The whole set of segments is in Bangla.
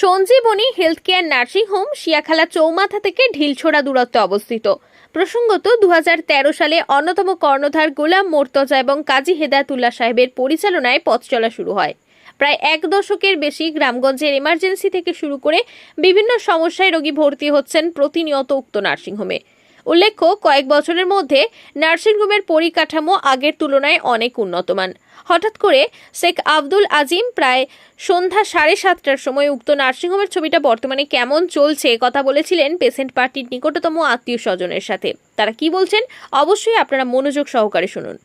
Sanjeevani health care nursing home, Shiyakhala চৌমাথা থেকে ঢিলছোড়া দূরত্বে অবস্থিত। প্রসঙ্গত দু হাজার তেরো সালে অন্যতম কর্ণধার গোলাম মোর্তজা এবং কাজী হেদায়তুল্লাহ সাহেবের পরিচালনায় পথ চলা শুরু হয়। প্রায় এক দশকের বেশি গ্রামগঞ্জের এমার্জেন্সি থেকে শুরু করে বিভিন্ন সমস্যায় রোগী ভর্তি হচ্ছেন প্রতিনিয়ত উক্ত নার্সিংহোমে উল্লেখ্য, কয়েক বছরের মধ্যে নার্সিংহোমের পরিকাঠামো আগের তুলনায় অনেক উন্নতমান। হঠাৎ করে শেখ আব্দুল আজিম প্রায় সন্ধ্যা সাড়ে সাতটার সময় উক্ত নার্সিংহোমের ছবিটা বর্তমানে কেমন চলছে কথা বলেছিলেন পেশেন্ট পার্টির নিকটতম আত্মীয় স্বজনের সাথে। তারা কি বলছেন? অবশ্যই আপনারা মনোযোগ সহকারে শুনুন।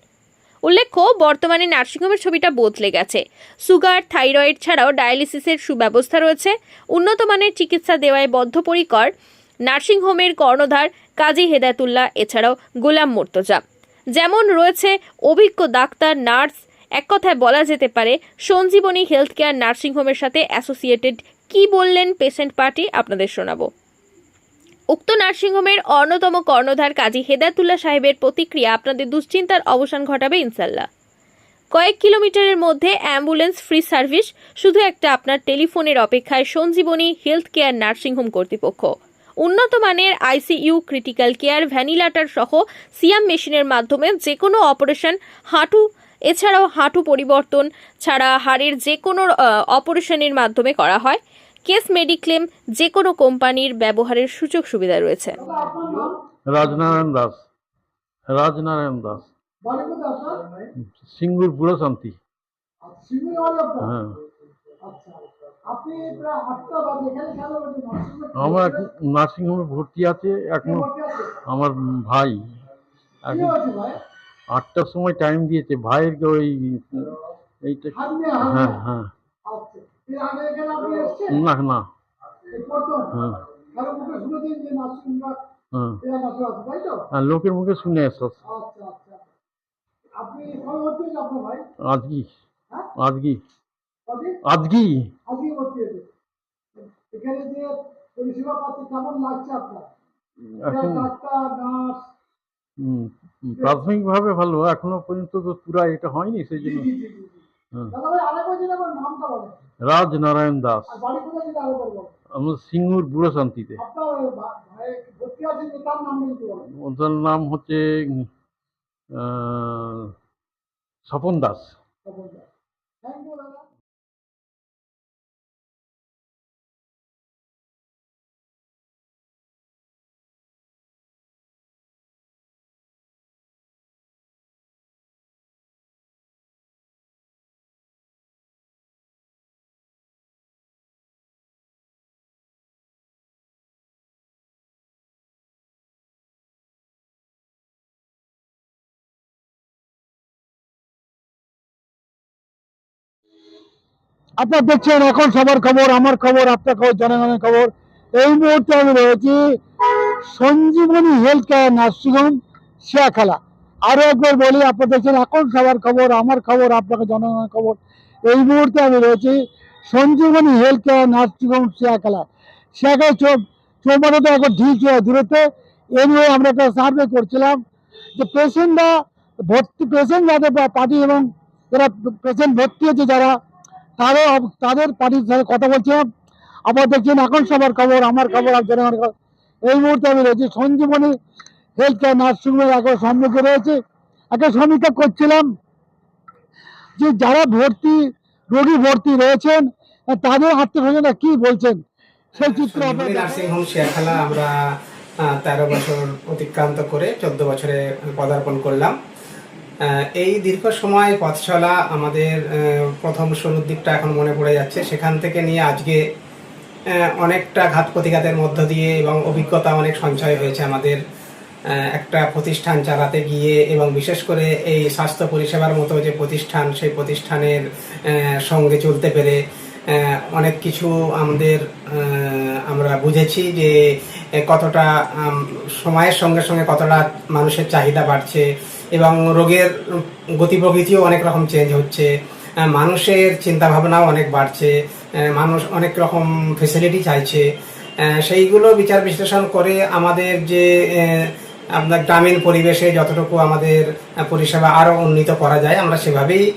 উল্লেখ্য, বর্তমানে নার্সিংহোমের ছবিটা বদলে গেছে। সুগার, থাইরয়েড ছাড়াও ডায়ালিসিসের সুব্যবস্থা রয়েছে। উন্নত মানের চিকিৎসা দেওয়ায় বদ্ধপরিকর। নার্সিংহোমের কর্ণধার কাজী হেদায়তুল্লাহ, এছাড়াও গোলাম মোর্তজা। যেমন রয়েছে অভিজ্ঞ ডাক্তার, নার্স, এক কথায় বলা যেতে পারে সঞ্জীবনী হেলথ কেয়ার নার্সিংহোমের সাথে অ্যাসোসিয়েটেড। কি বললেন পেশেন্ট পার্টি? আপনাদের শোনাবো। উক্ত নার্সিংহোমের অন্যতম কর্ণধার কাজী হেদায়তুল্লাহ সাহেবের প্রতিক্রিয়া আপনাদের দুশ্চিন্তার অবসান ঘটাবে ইনশাল্লাহ কয়েক কিলোমিটারের মধ্যে অ্যাম্বুলেন্স ফ্রি সার্ভিস, শুধু একটা আপনার টেলিফোনের অপেক্ষায় সঞ্জীবনী হেলথ কেয়ার নার্সিংহোম কর্তৃপক্ষ। উন্নত মানের আইসিইউ ক্রিটিক্যাল কেয়ার ভ্যানিলাটার সহ সিয়াম মেশিনের মাধ্যমে যে কোনো অপারেশন হাঁটু এছাড়াও হাঁটু পরিবর্তন ছাড়া হাড়ের যে কোনো অপারেশনের মাধ্যমে করা হয়। কেস মেডিক্লেম যে কোনো কোম্পানির ব্যবহারের সুযোগ সুবিধা রয়েছে। রাজনারায়ণ দাস। রাজনারায়ণ দাস। সিঙ্গুর বুড়ো শান্তি। আচ্ছা, সিঙ্গুর বাড়ি আপনার? হ্যাঁ আমার নার্সিংহোমে ভর্তি আছে এখনও? আমার ভাই। এখন আটটার সময় টাইম দিয়েছে ভাইয়ের ওই এইটা হ্যাঁ হ্যাঁ। আচ্ছা? না না। হ্যাঁ। হ্যাঁ? আর লোকের মুখে শুনে ভাই? আজকি হ্যাঁ? আজকি আজকেই এখানে যে পরিষেবা পাচ্ছে কেমন লাগছে আপনার? প্রাথমিকভাবে ভালো এখনও পর্যন্ত তো পুরা এটা হয়নি সেই জন্য। হ্যাঁ। রাজনারায়ণ দাস। আমরা সিঙ্গুর বুড়ো শান্তিতে। নাম হচ্ছে স্বপন দাস। আপনারা দেখছেন এখন সবার খবর, আমার খবর, আপনার খবর, জনগণের খবর। এই মুহূর্তে আমি রয়েছি Sanjeevani health care nursing home Shiakhala. আরও একবার বলি, আপনারা দেখছেন এখন সবার খবর, আমার খবর আপনাকে জনগণের খবর। এই মুহূর্তে আমি রয়েছি Sanjeevani health care nursing home Shiyakhala. Shiyakhala চৌ চৌমাথাতে এখন ঢিল ছিল দূরত্বে। এ নিয়ে আমরা একটা সার্ভে করছিলাম যে পেশেন্টরা ভর্তি পেশেন্ট যাদের পার্টি এবং যারা পেশেন্ট ভর্তি হয়েছে যারা তারও তাদের পার্টির সাথে কথা বলছিলাম। আবার দেখছেন এখন সবার খবর আমার খবর আর জনগণের খবর। এই মুহূর্তে আমি রয়েছি সঞ্জীবনী হেলথ কেয়ার নার্সিংহোমের এখন সম্মুখে রয়েছে। একটা সমীক্ষা করছিলাম যে যারা ভর্তি রোগী ভর্তি রয়েছেন তাদের আত্মীয় স্বজনরা কি বলছেন? সেই চিত্র সঞ্জীবনী আপনাদের নার্সিং হোম শিয়াখালা আমরা তেরো বছর অতিক্রান্ত করে চোদ্দ বছরে পদার্পণ করলাম। এই দীর্ঘ সময় পথচলা আমাদের প্রথম শুরুর দিকটা এখন মনে পড়ে যাচ্ছে। সেখান থেকে নিয়ে আজকে অনেকটা ঘাত প্রতিঘাতের মধ্য দিয়ে এবং অভিজ্ঞতা অনেক সঞ্চয় হয়েছে আমাদের একটা প্রতিষ্ঠান চালাতে গিয়ে এবং বিশেষ করে এই স্বাস্থ্য পরিষেবার মতো যে প্রতিষ্ঠান, সেই প্রতিষ্ঠানের সঙ্গে চলতে পেরে অনেক কিছু আমাদের আমরা বুঝেছি যে কতটা সময়ের সঙ্গে সঙ্গে কতটা মানুষের চাহিদা বাড়ছে এবং রোগের গতি প্রকৃতিও অনেক রকম চেঞ্জ হচ্ছে। মানুষের চিন্তা ভাবনাও অনেক বাড়ছে। মানুষ অনেক রকম ফেসিলিটি চাইছে। সেইগুলো বিচার বিশ্লেষণ করে আমাদের যে আপনার গ্রামীণ পরিবেশে যতটুকু আমাদের পরিষেবা আরও উন্নীত করা যায়, আমরা সেভাবেই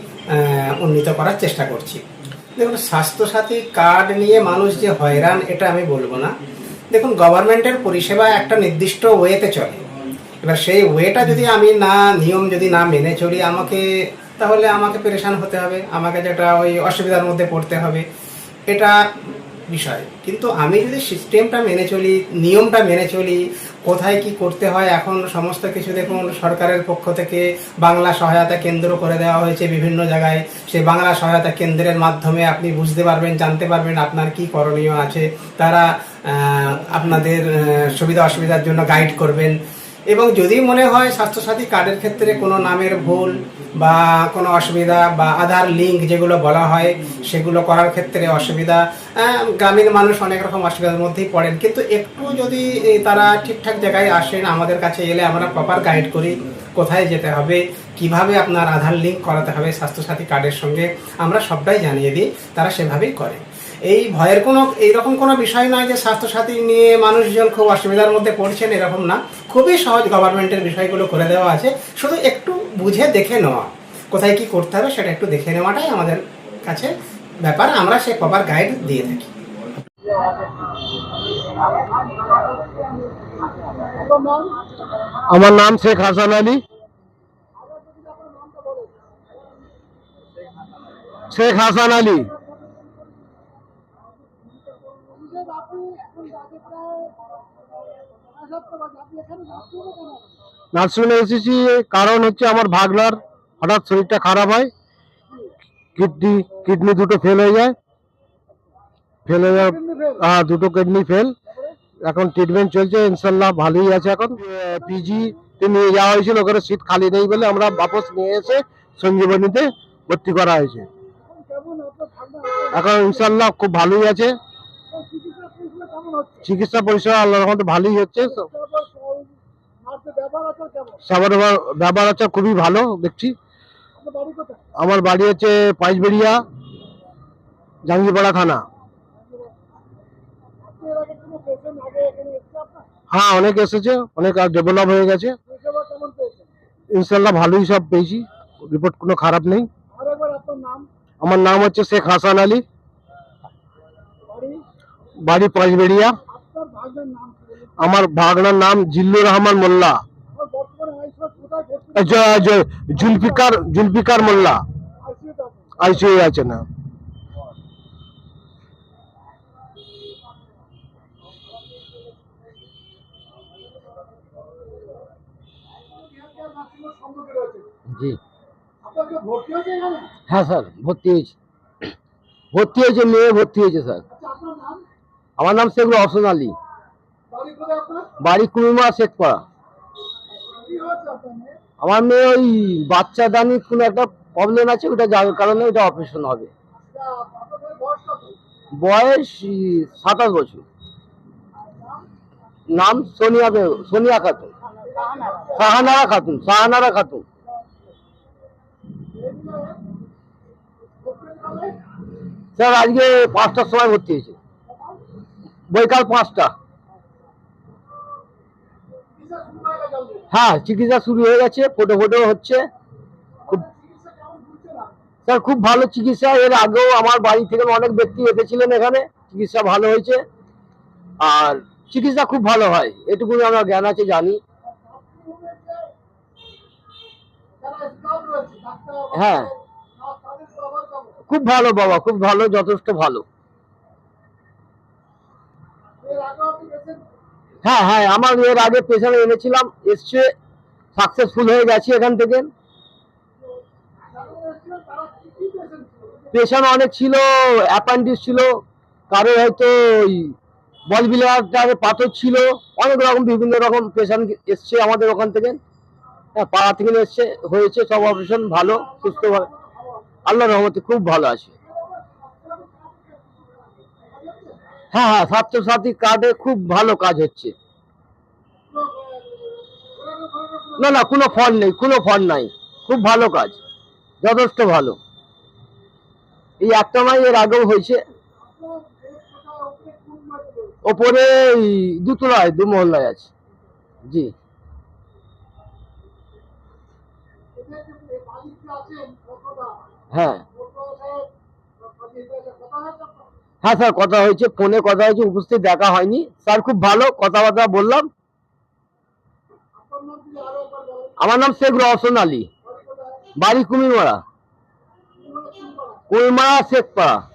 উন্নীত করার চেষ্টা করছি। দেখুন, স্বাস্থ্যসাথী কার্ড নিয়ে মানুষ যে হয়রান, এটা আমি বলব না। দেখুন, গভর্নমেন্টের পরিষেবা একটা নির্দিষ্ট ওয়েতে চলে। এবার সেই ওয়েটা যদি আমি না, নিয়ম যদি না মেনে চলি, আমাকে, তাহলে আমাকে পরেশান হতে হবে। আমাকে যেটা ওই অসুবিধার মধ্যে পড়তে হবে। এটা বিষয়। কিন্তু আমি যদি সিস্টেমটা মেনে চলি, নিয়মটা মেনে চলি, কোথায় কি করতে হয়, এখন সমস্ত কিছু দেখুন সরকারের পক্ষ থেকে বাংলা সহায়তা কেন্দ্র করে দেওয়া হয়েছে বিভিন্ন জায়গায়। সেই বাংলা সহায়তা কেন্দ্রের মাধ্যমে আপনি বুঝতে পারবেন, জানতে পারবেন আপনার কি করণীয় আছে। তারা আপনাদের সুবিধা অসুবিধার জন্য গাইড করবেন। এবং যদি মনে হয় স্বাস্থ্যসাথী কার্ডের ক্ষেত্রে কোনো নামের ভুল বা কোনো অসুবিধা বা আধার লিঙ্ক যেগুলো বলা হয় সেগুলো করার ক্ষেত্রে অসুবিধা গ্রামীণ মানুষ অনেক রকম অসুবিধার মধ্যেই পড়েন। কিন্তু একটু যদি তারা ঠিকঠাক জায়গায় আসেন, আমাদের কাছে এলে আমরা প্রপার গাইড করি কোথায় যেতে হবে, কীভাবে আপনার আধার লিঙ্ক করাতে হবে স্বাস্থ্যসাথী কার্ডের সঙ্গে, আমরা সবটাই জানিয়ে দিই, তারা সেভাবেই করে। এই ভয়ের কোনো, এইরকম কোনো বিষয় নয় যে স্বাস্থ্যসাথী নিয়ে মানুষজন খুব অসুবিধার মধ্যে পড়ছেন, এরকম না। খুবই সহজ গভর্নমেন্টের বিষয়গুলো করে দেওয়া আছে। শুধু একটু বুঝে দেখে নেওয়া। কোথায় কি করতে হবে সেটা একটু দেখে নেওয়াটাই আমাদের কাছে ব্যাপার। আমরা সে প্রপার গাইড দিয়ে থাকি। আমার নাম শেখ হাসান আলী। শেখ হাসান আলী। নার্সিংহোমে এসেছি কারণ হচ্ছে আমার ভাগলার হঠাৎ শরীরটা খারাপ হয়, কিডনি কিডনি দুটো ফেল হয়ে যায়। ফেল হয়ে যাওয়ার হ্যাঁ দুটো কিডনি ফেল এখন ট্রিটমেন্ট চলছে ইনশাল্লাহ ভালোই আছে এখন। পিজি তে নিয়ে যাওয়া হয়েছিল, ওখানে সিট খালি নেই বলে আমরা বাপস নিয়ে এসে সঞ্জীবনীতে ভর্তি করা হয়েছে। এখন ইনশাল্লাহ খুব ভালোই আছে। চিকিৎসা পরিষেবা আল্লাহ রহমতে ভালোই হচ্ছে। ব্যবহার- ব্যবহার আচার খুবই ভালো দেখছি। আমার বাড়ি হচ্ছে পাইচবেড়িয়া জাঙ্গিপাড়া থানা। হ্যাঁ অনেক এসেছে অনেক আর ডেভেলপ হয়ে গেছে। ইনশাল্লাহ ভালোই সব পেয়েছি রিপোর্ট কোনো খারাপ নেই। আমার নাম হচ্ছে শেখ হাসান আলী। বাড়ি? পাঁচবেড়িয়া আমার ভাগনার নাম জিল্লুর রহমান মোল্লা। জুলফিকার জুলফিকার মোল্লা। আইসিইউ আছে না। জি। হ্যাঁ স্যার ভর্তি হয়েছে। ভর্তি হয়েছে মেয়ে ভর্তি হয়েছে স্যার। আমার নাম শেখ রহসন আলী। বাড়ি কুমিমা শেখপাড়া। আমার মেয়ে ওই বাচ্চা দানি কোনো একটা প্রবলেম আছে, ওটা যার কারণে ওটা অপারেশন হবে। বয়স সাতাশ বছর। নাম সোনিয়া সোনিয়া খাতুন। সাহানারা খাতুন সাহানারা খাতুন। স্যার, আজকে পাঁচটার সময় ভর্তি হয়েছে। বৈকাল পাঁচটা। হ্যাঁ চিকিৎসা শুরু হয়ে গেছে, ফোটো ফটো হচ্ছে। খুব স্যার, খুব ভালো চিকিৎসা। এর আগেও আমার বাড়ি থেকে অনেক ব্যক্তি এসেছিলেন এখানে। চিকিৎসা ভালো হয়েছে। আর চিকিৎসা খুব ভালো হয়। এটুকুনি আমার জ্ঞান আছে, জানি। হ্যাঁ। খুব ভালো বাবা, খুব ভালো, যথেষ্ট ভালো। হ্যাঁ হ্যাঁ আমার এর আগে পেশেন্ট এনেছিলাম, এসছে সাকসেসফুল হয়ে গেছি এখান থেকে। পেশেন্ট অনেক ছিল অ্যাপেন্ডিক্স ছিল, কারও হয়তো ওই বল পাথর ছিল, অনেক রকম, বিভিন্ন রকম পেশেন্ট এসছে আমাদের ওখান থেকে। হ্যাঁ পাড়া থেকে এসছে, হয়েছে, সব অপারেশন ভালো সুস্থ আল্লাহ রহমতে খুব ভালো আছে। হ্যাঁ হ্যাঁ স্বাস্থ্যসাথী কার্ডে খুব ভালো কাজ হচ্ছে। না না, কোনো ফল নেই, কোনো ফল নাই। খুব ভালো কাজ, যথেষ্ট ভালো। এই একটা নয় এর আগেও হয়েছে। ওপরে দুতলায় দু মহল্লায় আছে। জি। হ্যাঁ। হ্যাঁ স্যার, কথা হয়েছে, ফোনে কথা হয়েছে, উপস্থিত দেখা হয়নি। স্যার, খুব ভালো কথাবার্তা বললাম। আমার নাম শেখ রহসন আলী। বাড়ি কুমিরমারা। কুমিরমারা, শেখপাড়া।